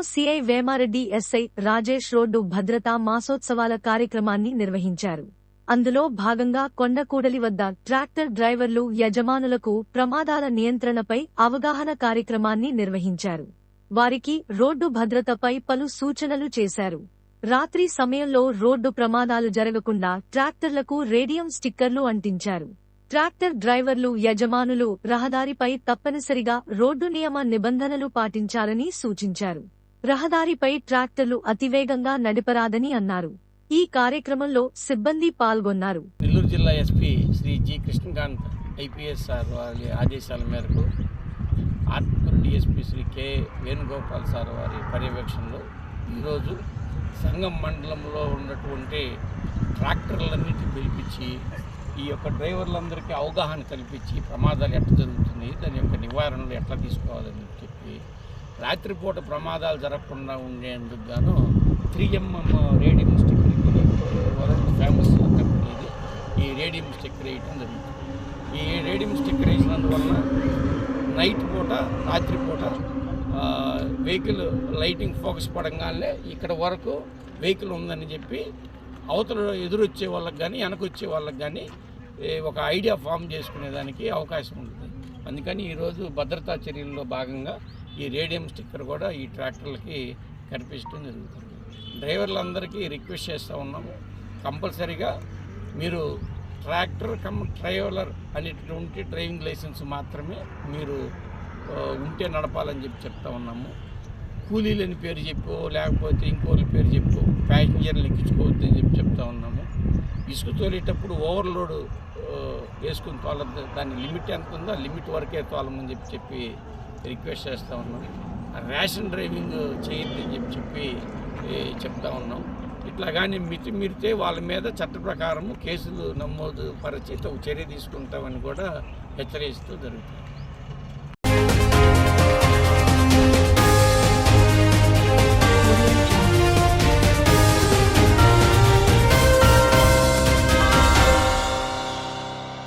CI Vemareddy SI Rajesh road భద్రతా మాసోత్సవాల కార్యక్రమాన్ని నిర్వహించారు. అందులో భాగంగా కొండకూడలి వద్ద ట్రాక్టర్ డ్రైవర్లు యజమానులకు ప్రమాదాల నియంత్రణపై అవగాహన కార్యక్రమాన్ని నిర్వహించారు. వారికి రోడ్డు భద్రతపై పలు సూచనలు చేశారు. రాత్రి సమయంలో రోడ్డు ప్రమాదాలు జరగకుండా ట్రాక్టర్లకు రేడియం స్టిక్కర్లు అంటించారు. ట్రాక్టర్ డ్రైవర్లు యజమానులు రహదారిపై తప్పనిసరిగా రోడ్డు నియమ నిబంధనలు పాటించాలని సూచించారు. రహదారిపై ట్రాక్టర్లు అతివేగంగా నడిపరాదని అన్నారు. ఈ కార్యక్రమంలో సిబ్బంది పాల్గొన్నారు. నెల్లూరు జిల్లా SP Shri G Krishnakanth IPS sir వారి ఆదేశాల మేరకు Atmakur DSP Shri K Venugopal sir వారి పర్యవేక్షణలో ఈరోజు సంగం మండలంలో ఉన్నటువంటి ట్రాక్టర్లన్నిటి పిలిపించి ఈ యొక్క డ్రైవర్లందరికీ అవగాహన కల్పించి ప్రమాదాలు ఎట్లా జరుగుతుంది దాని యొక్క నివారణలు ఎట్లా తీసుకోవాలని చెప్పి రాత్రిపూట ప్రమాదాలు జరగకుండా ఉండేందుకు గాను three mm radium sticker famous company ఇది ఈ రేడియం స్టిక్కర్ వేయటం జరుగుతుంది ఈ రేడియం స్టిక్కర్ వేసినందువలన నైట్ పూట రాత్రిపూట వెహికల్ లైటింగ్ ఫోకస్ పడంగానే ఇక్కడ వరకు వెహికల్ ఉందని చెప్పి అవతల ఎదురొచ్చే వాళ్ళకి కానీ వెనకొచ్చే వాళ్ళకి కానీ ఒక ఐడియా ఫామ్ చేసుకునేదానికి అవకాశం ఉంటుంది. అందుకని ఈరోజు భద్రతా చర్యల్లో భాగంగా ఈ రేడియం స్టిక్కర్ కూడా ఈ ట్రాక్టర్లకి కనిపించడం జరుగుతుంది. డ్రైవర్లందరికీ రిక్వెస్ట్ చేస్తూ ఉన్నాము. కంపల్సరీగా మీరు ట్రాక్టర్ కమ్ ట్రైవలర్ అనేటటువంటి డ్రైవింగ్ లైసెన్స్ మాత్రమే మీరు ఉంటే నడపాలని చెప్పి చెప్తా ఉన్నాము. కూలీలని పేరు చెప్పు లేకపోతే ఇంకోళ్ళ పేరు చెప్పు ప్యాసింజర్లు ఎక్కించుకోవద్దు అని చెప్పి చెప్తా ఉన్నాము. ఇసుక తోలేటప్పుడు ఓవర్లోడ్ వేసుకుని తోలద్దు. దాని లిమిట్ ఎంత ఉందో ఆ లిమిట్ వరకే తోలమని చెప్పి చెప్పి రిక్వెస్ట్ చేస్తూ ఉన్నాం. ర్యాషన్ డ్రైవింగ్ చేయొద్దని చెప్పి చెప్పి చెప్తా ఉన్నాం. ఇట్లా కానీ మితి మిరితే వాళ్ళ మీద చట్ట ప్రకారము కేసులు నమోదు పరిచి చర్య తీసుకుంటామని కూడా హెచ్చరిస్తూ జరుగుతుంది.